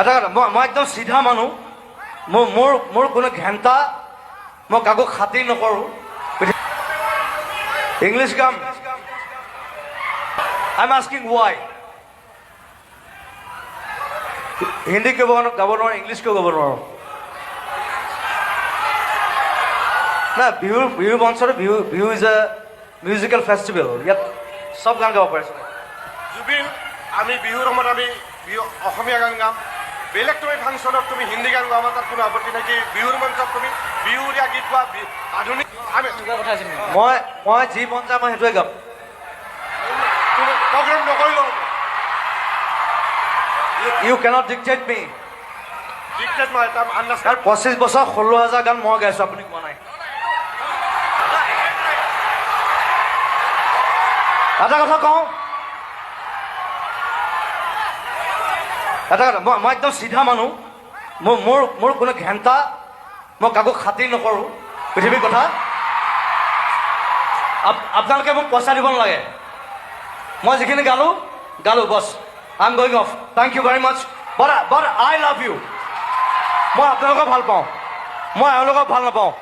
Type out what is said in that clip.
এটা কথা মই মই একদম চিধা মানুহ। মোৰ মোৰ মোৰ কোনো ঘেণ্টা মই কাকো খাতিৰ নকৰোঁ। ইংলিছ গাম। I am asking why Hindi কিয় গাব নোৱাৰোঁ ইংলিছ কিয় গাব নোৱাৰোঁ। নাই বিহুৰ Bihu মঞ্চটো Bihu Bihu is a musical festival ইয়াত চব গান গাব পাৰিছোঁ জুবিন আমি বিহুৰ সময়ত আমি বিহু অসমীয়া গান গাম। বেলেগ তুমি ফাংচনত তুমি হিন্দী গান গোৱা তাত কোনো আপত্তি নাই। কি বিহুৰ মঞ্চত তুমি বিহুৰীয়া গীত গোৱা আধুনিক আমি মই মই যি মন যায় মই সেইটোৱে গাম। প্ৰগ্ৰেম নকৰিলেও you cannot dictate me dictate তাৰ আন্দাজ কাৰণ পঁচিছ বছৰ ষোল্ল হাজাৰ গান মই গাইছোঁ আপুনি কোৱা নাই। এটা কথা কওঁ এটা কথা মই মই একদম চিধা মানুহ। মোৰ মোৰ মোৰ কোনো ঘেণ্টা মই কাকো খাতিৰ নকৰোঁ। পৃথিৱীৰ কথা। আপ- আপোনালোকে মোক পইচা দিব নালাগে। মই যিখিনি গালোঁ গালোঁ বছ। I am going off thank you very much but but I love you মই আপোনালোকক ভাল পাওঁ। মই এওঁলোকক ভাল নাপাওঁ।